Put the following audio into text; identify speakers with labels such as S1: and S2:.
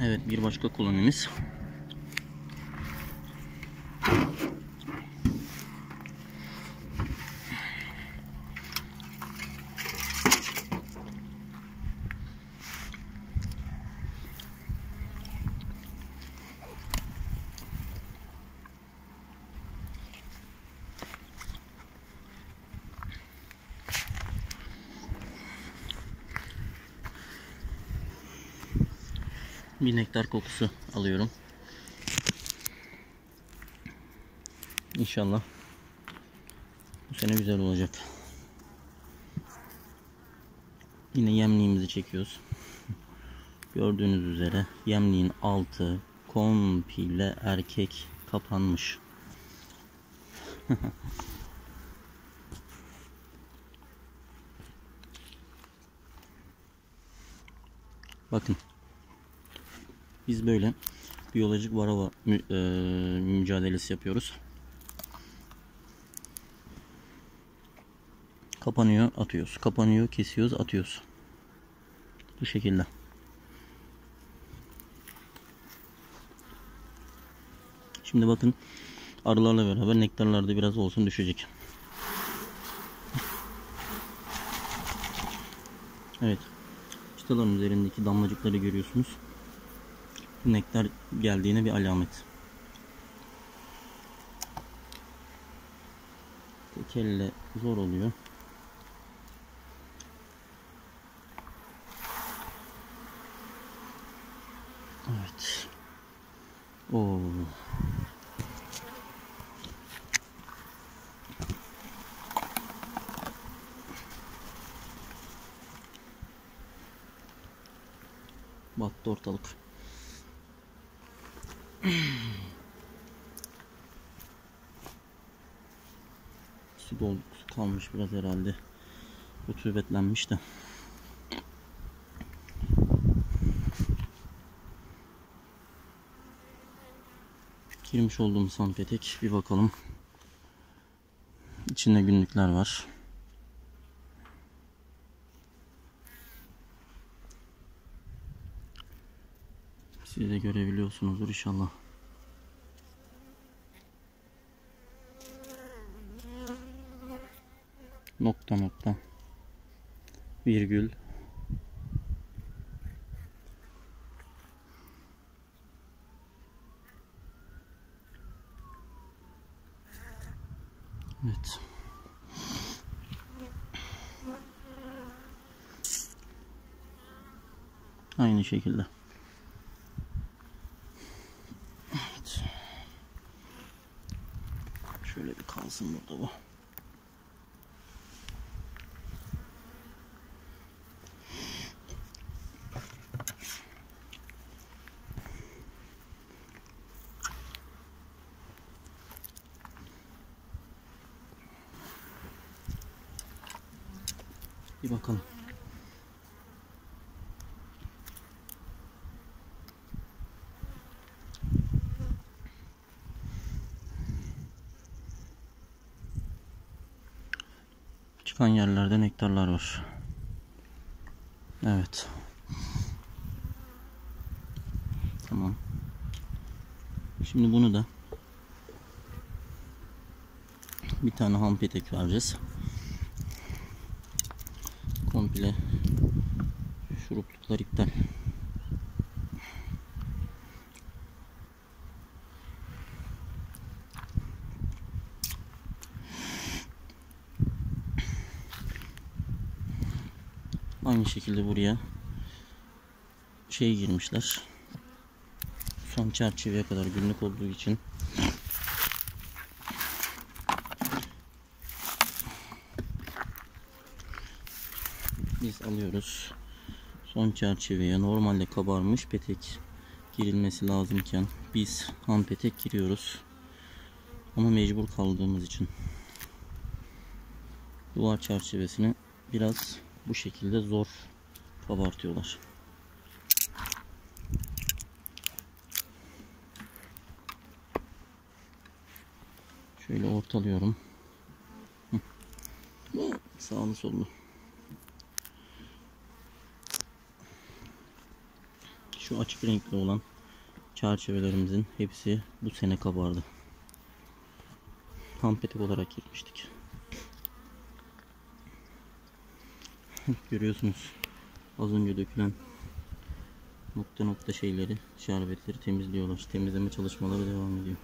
S1: Evet bir başka kolonimiz. Bir nektar kokusu alıyorum. İnşallah bu sene güzel olacak. Yine yemliğimizi çekiyoruz. Gördüğünüz üzere yemliğin altı komple erkek kapanmış. Bakın. Biz böyle biyolojik varava mü, e, mücadelesi yapıyoruz. Kapanıyor, atıyoruz. Kapanıyor, kesiyoruz, atıyoruz. Bu şekilde. Şimdi bakın arılarla beraber nektarlar da biraz olsun düşecek. Evet. Çıtaların üzerindeki damlacıkları görüyorsunuz. Nektar geldiğine bir alamet. Tek zor oluyor. Evet. Oo. Battı ortalık. Su dol su kalmış biraz herhalde. Rutubetlenmiş de. Girmiş olduğum sanpetek bir bakalım. İçinde günlükler var. Siz de görebiliyorsunuzdur inşallah. Nokta nokta. Virgül. Evet. Aynı şekilde. Evet. Şöyle bir kalsın burada bu. Bir bakalım. Çıkan yerlerde nektarlar var. Evet. Tamam. Şimdi bunu da bir tane ham petek vereceğiz. Komple şurupluklar iptal. Aynı şekilde buraya şey girmişler. Son çerçeveye kadar günlük olduğu için biz alıyoruz. Son çerçeveye normalde kabarmış petek girilmesi lazımken biz ham petek giriyoruz. Ama mecbur kaldığımız için duvar çerçevesini biraz bu şekilde zor kabartıyorlar. Şöyle ortalıyorum. Hı. Sağlı sollu. Şu açık renkli olan çerçevelerimizin hepsi bu sene kabardı. Ham petek olarak girmiştik. Görüyorsunuz az önce dökülen nokta nokta şeyleri, şerbetleri temizliyorlar. Temizleme çalışmaları devam ediyor.